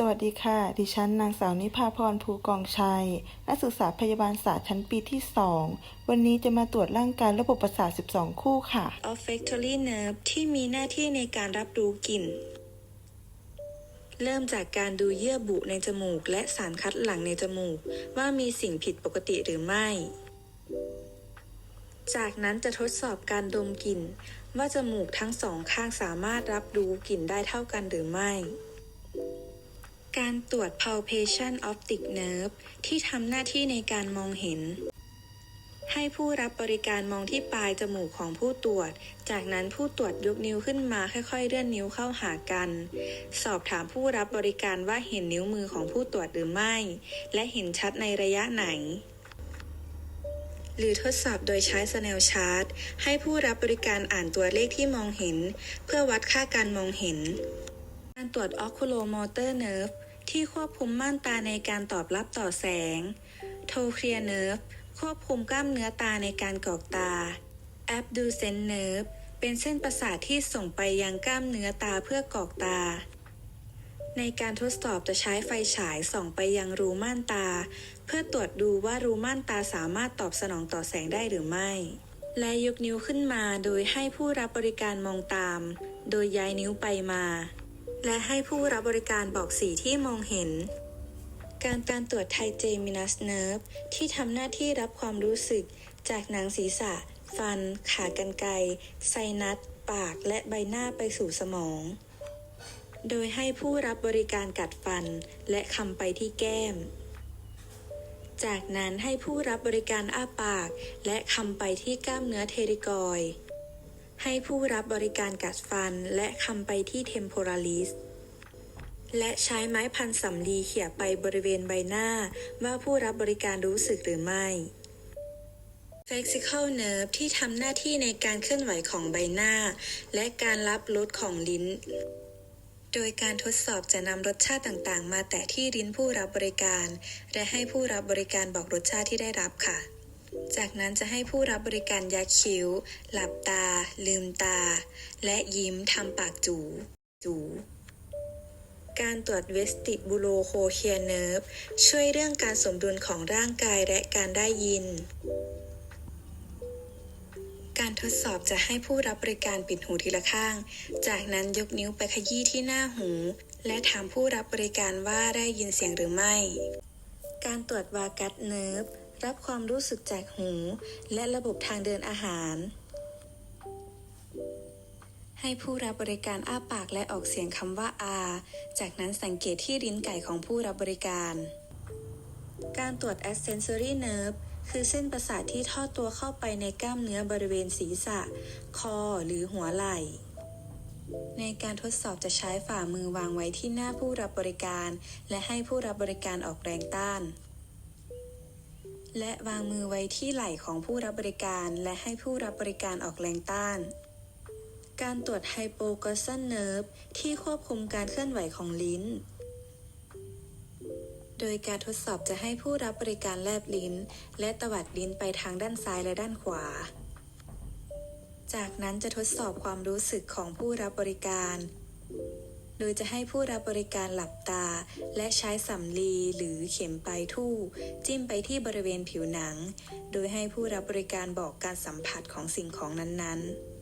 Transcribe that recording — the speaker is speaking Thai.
สวัสดีค่ะ ดิฉันนางสาวนิพาพรภูกองชัย นักศึกษาพยาบาลศาสตร์ชั้นปีที่ 2 วันนี้จะมาตรวจร่างกายระบบประสาท 12 คู่ค่ะ olfactory nerve ที่มีหน้าที่ในการรับรู้กลิ่น เริ่มจากการดูเยื่อบุในจมูก และสารคัดหลั่งในจมูก ว่ามีสิ่งผิดปกติหรือไม่ จากนั้นจะทดสอบการดมกลิ่น ว่าจมูกทั้งสองข้างสามารถรับรู้กลิ่นได้เท่ากันหรือไม่ การตรวจ palpation optic nerve ที่ทำหน้าที่ในการมองเห็น ให้ผู้รับบริการมองที่ปลายจมูกของผู้ตรวจ จากนั้นผู้ตรวจยกนิ้วขึ้นมาค่อยๆ เลื่อนนิ้วเข้าหากัน สอบถามผู้รับบริการว่าเห็นนิ้วมือของผู้ตรวจหรือไม่ และเห็นชัดในระยะไหนหรือทดสอบโดยใช้สแนลชาร์ตให้ผู้รับบริการอ่านตัวเลขที่มองเห็น เพื่อวัดค่าการมองเห็น การตรวจ oculomotor nerve ที่ควบคุมม่านตาในการตอบรับต่อแสง troclear nerve ควบคุมกล้ามเนื้อตาในการกรอกตา abducent nerve เป็นเส้นประสาทที่ส่งไปยังกล้ามเนื้อตาเพื่อกรอกตา ในการทดสอบจะใช้ไฟฉายส่องไปยังรูม่านตา เพื่อตรวจดูว่ารูม่านตาสามารถตอบสนองต่อแสงได้หรือไม่ และยกนิ้วขึ้นมาโดยให้ผู้รับบริการมองตาม โดยย้ายนิ้วไปมา และให้ผู้รับบริการบอกสีที่มองเห็น การการตรวจไทเจมินัสเนิร์ฟที่ทำหน้าที่รับความรู้สึก จากหนังศีรษะ ฟัน ขากรรไกรไซนัส ปากและใบหน้าไปสู่สมอง โดยให้ผู้รับบริการกัดฟันและคำไปที่แก้ม จากนั้นให้ผู้รับบริการอ้าปาก และคำไปที่กล้ามเนื้อเทริกอย ให้ผู้รับบริการกัดฟันและคำไปที่เทมโพราลิสและใช้ไม้พันสำลีเขี่ยไปบริเวณใบหน้า ว่าผู้รับบริการรู้สึกหรือไม่ Facial nerve ที่ทำหน้าที่ในการเคลื่อนไหวของใบหน้า และการรับรสของลิ้น โดยการทดสอบจะนำรสชาติต่างๆ มาแตะที่ลิ้นผู้รับบริการ และให้ผู้รับบริการบอกรสชาติที่ได้รับค่ะ จากนั้นจะให้ผู้รับบริการยักคิ้ว หลับตา ลืมตา และยิ้มทำปากจู จู การตรวจเวสติบูโลโคเคียเนิร์ฟช่วยเรื่องการสมดุลของร่างกายและการได้ยิน การทดสอบจะให้ผู้รับบริการปิดหูทีละข้าง จากนั้นยกนิ้วไปขยี้ที่หน้าหู และถามผู้รับบริการว่าได้ยินเสียงหรือไม่ การตรวจวากัสเนิร์ฟ รับความรู้สึกจากหู และระบบทางเดินอาหาร ให้ผู้รับบริการอ้าปากและออกเสียงคำว่าอาจากนั้นสังเกตที่ลิ้นไก่ของผู้รับบริการ การตรวจ accessory nerve คือเส้นประสาทที่ทอดตัวเข้าไปในกล้ามเนื้อบริเวณศีรษะ คอหรือหัวไหล่ ในการทดสอบจะใช้ฝ่ามือวางไว้ที่หน้าผู้รับบริการ และให้ผู้รับบริการออกแรงต้าน และวางมือไว้ที่ไหล่ของผู้รับบริการและให้ผู้รับบริการออกแรงต้าน การตรวจไฮโปก l ส s นเนิร์ฟที่ควบคุมการเคลื่อนไหวของลิ้น โดยการทดสอบจะให้ผู้รับบริการแลบลิ้น และตวัดลิ้นไปทางด้านซ้ายและด้านขวา จากนั้นจะทดสอบความรู้สึกของผู้รับบริการ โดยจะให้ผู้รับบริการหลับตา และใช้สำลีหรือเข็มปลายทู่ จิ้มไปที่บริเวณผิวหนัง โดยให้ผู้รับบริการบอกการสัมผัสของสิ่งของนั้นๆ